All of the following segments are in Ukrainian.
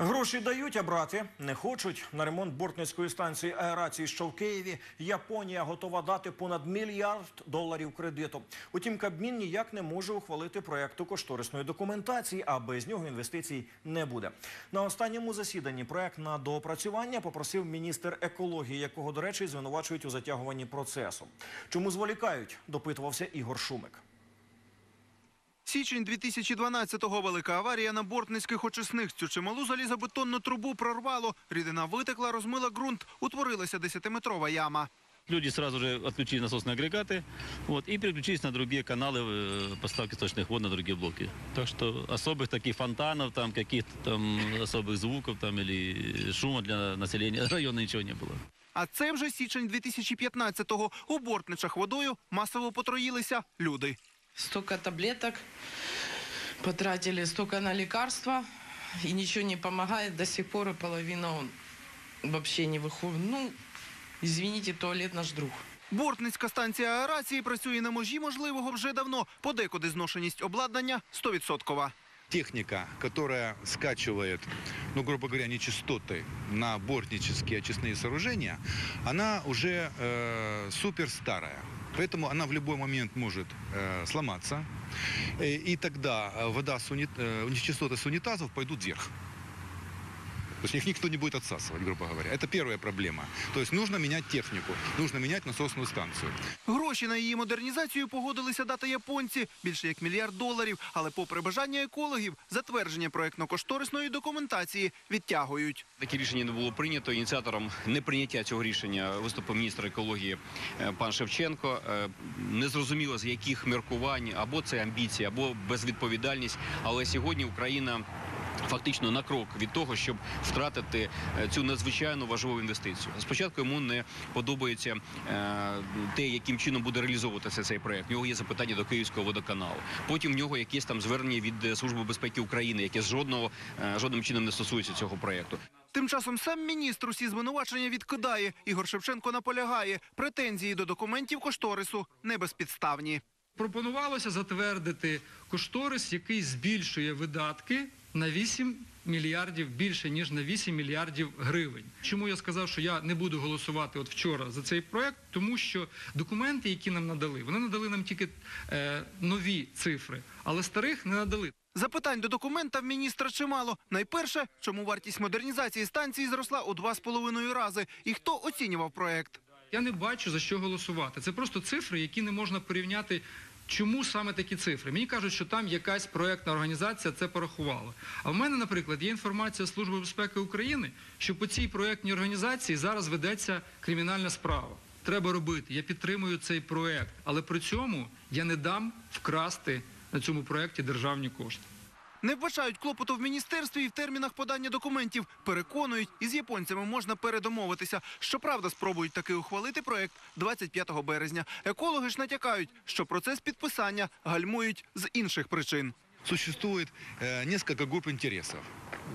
Гроші дають, а брати не хочуть. На ремонт бортницької станції аерації, що в Києві, Японія готова дати понад мільярд доларів кредиту. Утім, Кабмін ніяк не може ухвалити проекту кошторисної документації, а без нього інвестицій не буде. На останньому засіданні проект на доопрацювання попросив міністр екології, якого, до речі, звинувачують у затягуванні процесу. Чому зволікають? допитувався Ігор Шумик. Січень 2012-го велика аварія на бортницьких очисних. Цю чималу залізобетонну трубу прорвало. Рідина витекла, розмила ґрунт, утворилася 10-метрова яма. Люди сразу же отключили насосные агрегаты вот, и переключились на другие каналы э, поставки сточных вод на другие блоки. Так что особых таких фонтанов, там каких-то там особых звуков там, или шума для населения района ничего не было. А це вже січень 2015-го. У бортничах водою масово потроїлися люди. Столько таблеток потратили, столько на лекарства, и ничего не помогает. До сих пор и половина он вообще не выходит. Ну, извините, туалет наш друг. Бортницька станція аерації працює на межі можливого вже давно. Подекуди зношеність обладнання 100%. техника, которая скачивает, ну, грубо говоря, нечистоты на бортнические очистные сооружения, она уже э, супер старая. Поэтому она в любой момент может э, сломаться. Э, и тогда э, вода с уни- э, нечистоты с унитазов пойдут вверх. То есть их никто не будет отсасывать, грубо говоря. Это первая проблема. То есть нужно менять технику, нужно менять насосную станцию. Гроші на її модернізацію погодилися дати японці більше як мільярд доларів. Але, попри бажання екологів, затвердження проектно-кошторисної документації відтягують. Таке рішення не було прийнято. Ініціатором неприйняття цього рішення виступив міністр екології е, пан Шевченко. Е, Незрозуміло з яких міркувань або це амбіції, або безвідповідальність. Але сьогодні Україна. Фактично на крок від того, щоб втратити е, цю надзвичайно важливу інвестицію. Спочатку йому не подобається е, те, яким чином буде реалізовуватися цей проект. В нього є запитання до Київського водоканалу. Потім в нього якесь там звернення від е, Служби безпеки України, яке жодного жодним чином не стосується цього проекту. Тим часом сам міністр усі звинувачення відкидає. Ігор Шевченко наполягає. Претензії до документів кошторису не безпідставні. пропонувалося затвердити кошторис, який збільшує видатки на 8 мільярдів більше ніж на 8 мільярдів гривень. Чому я сказав, що я не буду голосувати от вчора за цей проект? Тому що документи, які нам надали, вони надали нам тільки е, нові цифри, але старих не надали. Запитань до документа в міністра чимало. Найперше, чому вартість модернізації станції зросла у два з половиною рази, і хто оцінював проект. Я не бачу за що голосувати. Це просто цифри, які не можна порівняти. Чому саме такі цифри? Мені кажуть, що там якась проектна організація це порахувала. А в мене, наприклад, є інформація Служби безпеки України, що по цій проектній організації зараз ведеться кримінальна справа. Треба робити. Я підтримую цей проект, але при цьому я не дам вкрасти на цьому проекті державні кошти. Не вбачають клопоту в міністерстві і в термінах подання документів. Переконують, із японцями можна передомовитися. Щоправда, спробують таки ухвалити проект 25 березня. Екологи ж натякають, що процес підписання гальмують з інших причин. Существует э, несколько групп интересов.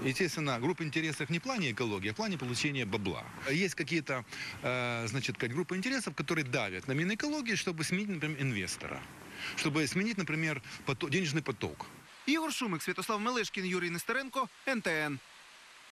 Естественно, групп интересов не в плане экологии, а в плане получения бабла. Есть какие-то, э, значит, как группы интересов, которые давят на Минэкологию, чтобы сменить, например, инвестора. Чтобы сменить, например, пото- денежный поток. Ігор Шумик, Святослав Мелешкін, Юрій Нестеренко, НТН.